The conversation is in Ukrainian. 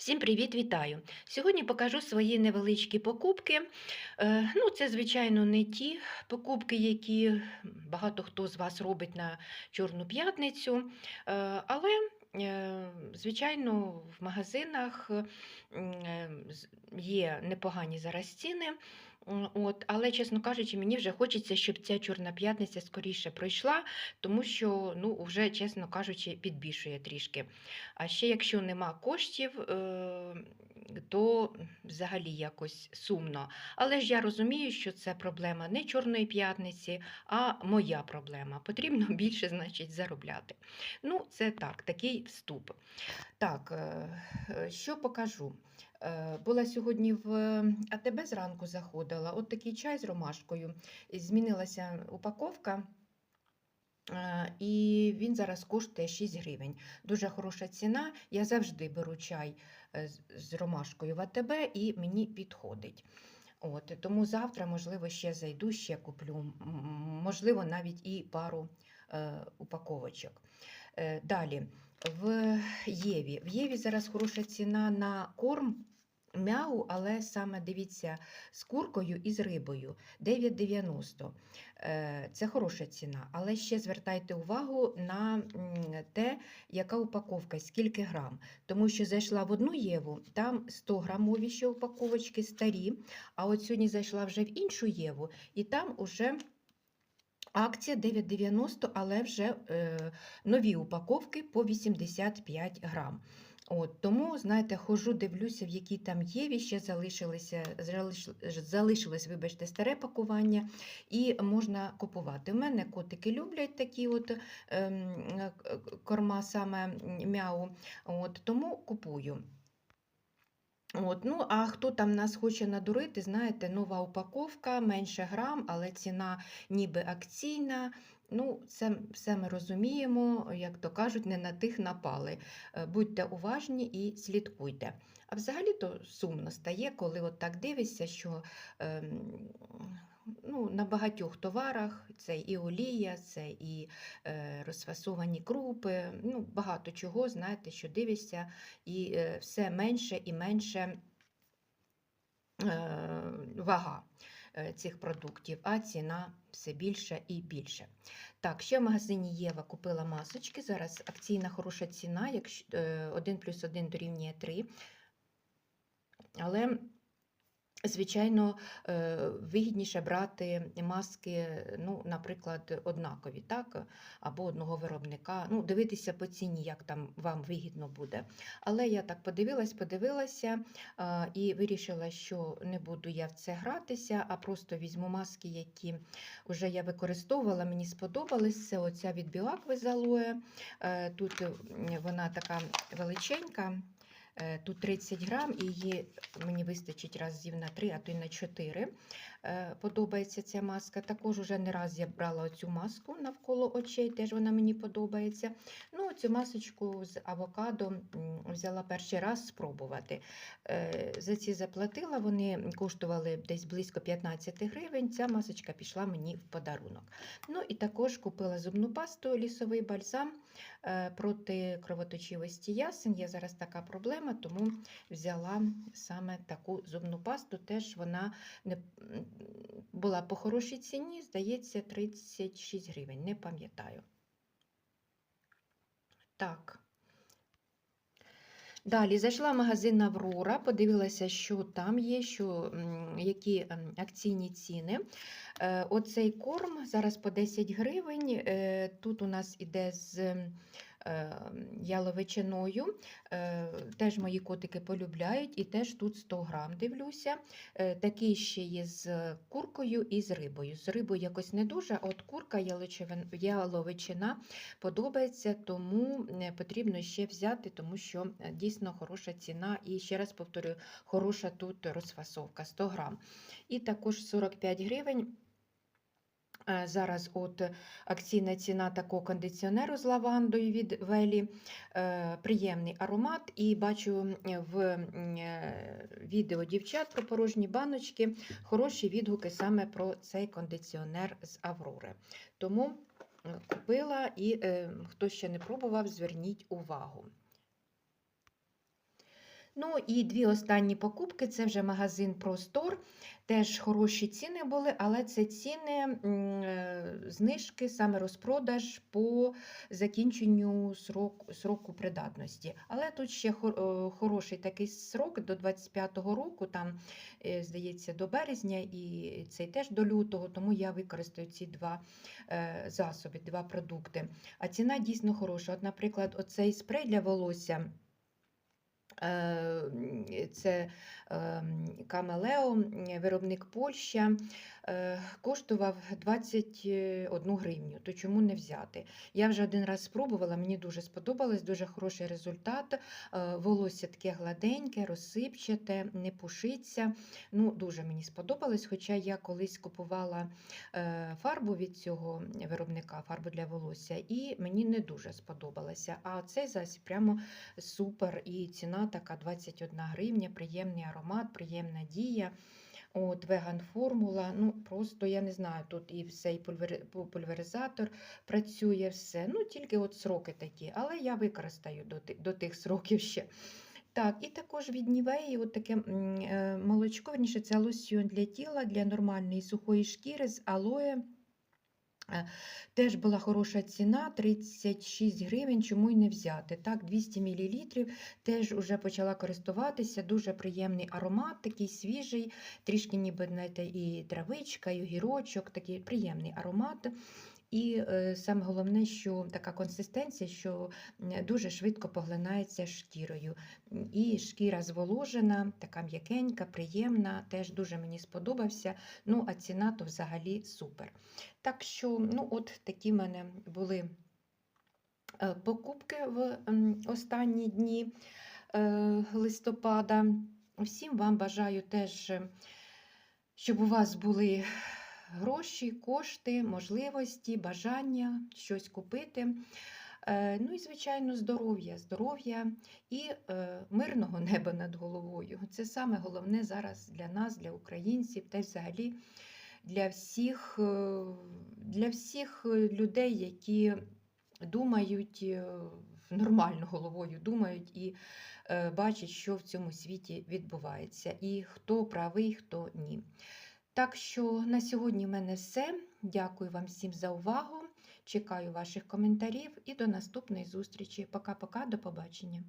Всім привіт, вітаю! Сьогодні покажу свої невеличкі покупки. Е, Ну, це, звичайно, не ті покупки, які багато хто з вас робить на Чорну п'ятницю. Е, Але, е, звичайно, в магазинах є непогані зараз ціни. От, але, чесно кажучи, мені вже хочеться, щоб ця Чорна п'ятниця скоріше пройшла, тому що, ну, вже, чесно кажучи, підбільшує трішки. А ще якщо нема коштів, е, то взагалі якось сумно. Але ж я розумію, що це проблема не Чорної п'ятниці, а моя проблема. Потрібно більше, значить, заробляти. Ну, це так, такий вступ. Так, е, е, що покажу? Е, Була сьогодні в АТБ зранку заходила, от такий чай з ромашкою. Змінилася упаковка. Е, І він зараз коштує 6 гривень. Дуже хороша ціна. Я завжди беру чай е, з ромашкою в АТБ і мені підходить. От, тому завтра, можливо, ще зайду, ще куплю, можливо, навіть і пару е, упаковочок. Е, далі, в Єві. В Єві зараз хороша ціна на корм. Мяу, але саме дивіться з куркою і з рибою 9,90. Е, Це хороша ціна, але ще звертайте увагу на те, яка упаковка, скільки грам. Тому що зайшла в одну Єву, там 100 грамові ще упаковочки старі, а от сьогодні зайшла вже в іншу Єву, і там уже акція 9,90, але вже е, нові упаковки по 85 грам. От, тому, знаєте, хожу, дивлюся, в якій там Єві ще залишилися, залишилось, вибачте, старе пакування, і можна купувати. У мене котики люблять такі от ем, е, корма, саме мяу, от, тому купую. От, ну, а хто там нас хоче надурити, знаєте, нова упаковка, менше грам, але ціна ніби акційна. Ну, це все ми розуміємо, як то кажуть, не на тих напали. Е, Будьте уважні і слідкуйте. А взагалі то сумно стає, коли от так дивишся, що ем, ну, на багатьох товарах це і олія, це і е, розфасовані крупи, ну, багато чого, знаєте, що дивишся, і е, все менше і менше е, вага е, цих продуктів, а ціна все більше і більше. Так, ще в магазині Єва купила масочки. Зараз акційна хороша ціна, якщо 1 плюс 1 дорівнює 3. Але Звичайно, е, вигідніше брати маски, ну, наприклад, однакові, так? або одного виробника. Ну, дивитися по ціні, як там вам вигідно буде. Але я так подивилась, подивилася і вирішила, що не буду я в це гратися, а просто візьму маски, які вже я використовувала, мені сподобались. Це оця від Білакви з. Е, Тут вона така величенька. Е, Тут 30 грам, і її мені вистачить разів на 3, а то й на 4. Е, Подобається ця маска. Також уже не раз я брала цю маску навколо очей, теж вона мені подобається. Цю масочку з авокадо взяла перший раз спробувати. Е, За ці заплатила, вони коштували десь близько 15 гривень. Ця масочка пішла мені в подарунок. Ну і також купила зубну пасту, лісовий бальзам е, проти кровоточивості ясен. Є зараз така проблема, тому взяла саме таку зубну пасту. Теж вона була по хорошій ціні, здається, 36 гривень, не пам'ятаю. Так. Далі зайшла в магазин Аврора, подивилася, що там є, що, які ем, акційні ціни. Е, Оцей корм зараз по 10 гривень. Е, Тут у нас іде з яловичиною. Е, Теж мої котики полюбляють, і теж тут 100 грам дивлюся. Е, Такий ще є з куркою і з рибою. З рибою якось не дуже, от курка яловичина подобається, тому е, потрібно ще взяти, тому що дійсно хороша ціна. І ще раз повторюю, хороша тут розфасовка 100 грам. І також 45 гривень. Е, Зараз от акційна ціна такого кондиціонеру з лавандою від Велі. Е, Приємний аромат. І бачу в е, відео дівчат про порожні баночки хороші відгуки саме про цей кондиціонер з Аврори. Тому купила і хто ще не пробував, зверніть увагу. Ну і дві останні покупки це вже магазин Простор. Теж хороші ціни були, але це ціни е, знижки, саме розпродаж по закінченню срок, сроку придатності. Але тут ще е, хороший такий срок до 25-го року, там, е, здається, до березня і цей теж до лютого, тому я використаю ці два засоби, два продукти. А ціна дійсно хороша. От, наприклад, оцей спрей для волосся. Е, Це ем, Камелео, виробник Польща, е, коштував 21 гривню, то чому не взяти? Я вже один раз спробувала, мені дуже сподобалось, дуже хороший результат. Е, Волосся таке гладеньке, розсипчате, не пушиться. Ну, Дуже мені сподобалось, хоча я колись купувала е, фарбу від цього виробника, фарбу для волосся, і мені не дуже сподобалося. А цей засіб прямо супер. І ціна така 21 гривня, приємний аромат, приємна дія. От, веган формула. Ну, просто я не знаю, тут і все, і пульверизатор працює, все. Ну, тільки от сроки такі, але я використаю до, до тих сроків ще. Так, і також від Нівеї от таке е, молочко, верніше, це лосьйон для тіла, для нормальної сухої шкіри з алоє. Е, Теж була хороша ціна 36 гривень, чому й не взяти. Так, 200 мл, теж вже почала користуватися, дуже приємний аромат, такий свіжий, трішки ніби знаєте, і травичка, і огірочок, такий приємний аромат. І е, саме головне, що така консистенція, що дуже швидко поглинається шкірою. І шкіра зволожена, така м'якенька, приємна, теж дуже мені сподобався. Ну, а ціна то взагалі супер. Так що, ну, от такі в мене були е, покупки в останні дні е, листопада. Всім вам бажаю теж, щоб у вас були гроші, кошти, можливості, бажання щось купити. Е, Ну і, звичайно, здоров'я, здоров'я і е, мирного неба над головою. Це саме головне зараз для нас, для українців, та й взагалі для всіх, е, для всіх людей, які думають нормально головою, думають і бачать, що в цьому світі відбувається, і хто правий, хто ні. Так що на сьогодні в мене все. Дякую вам всім за увагу. Чекаю ваших коментарів і до наступної зустрічі. Пока-пока, до побачення.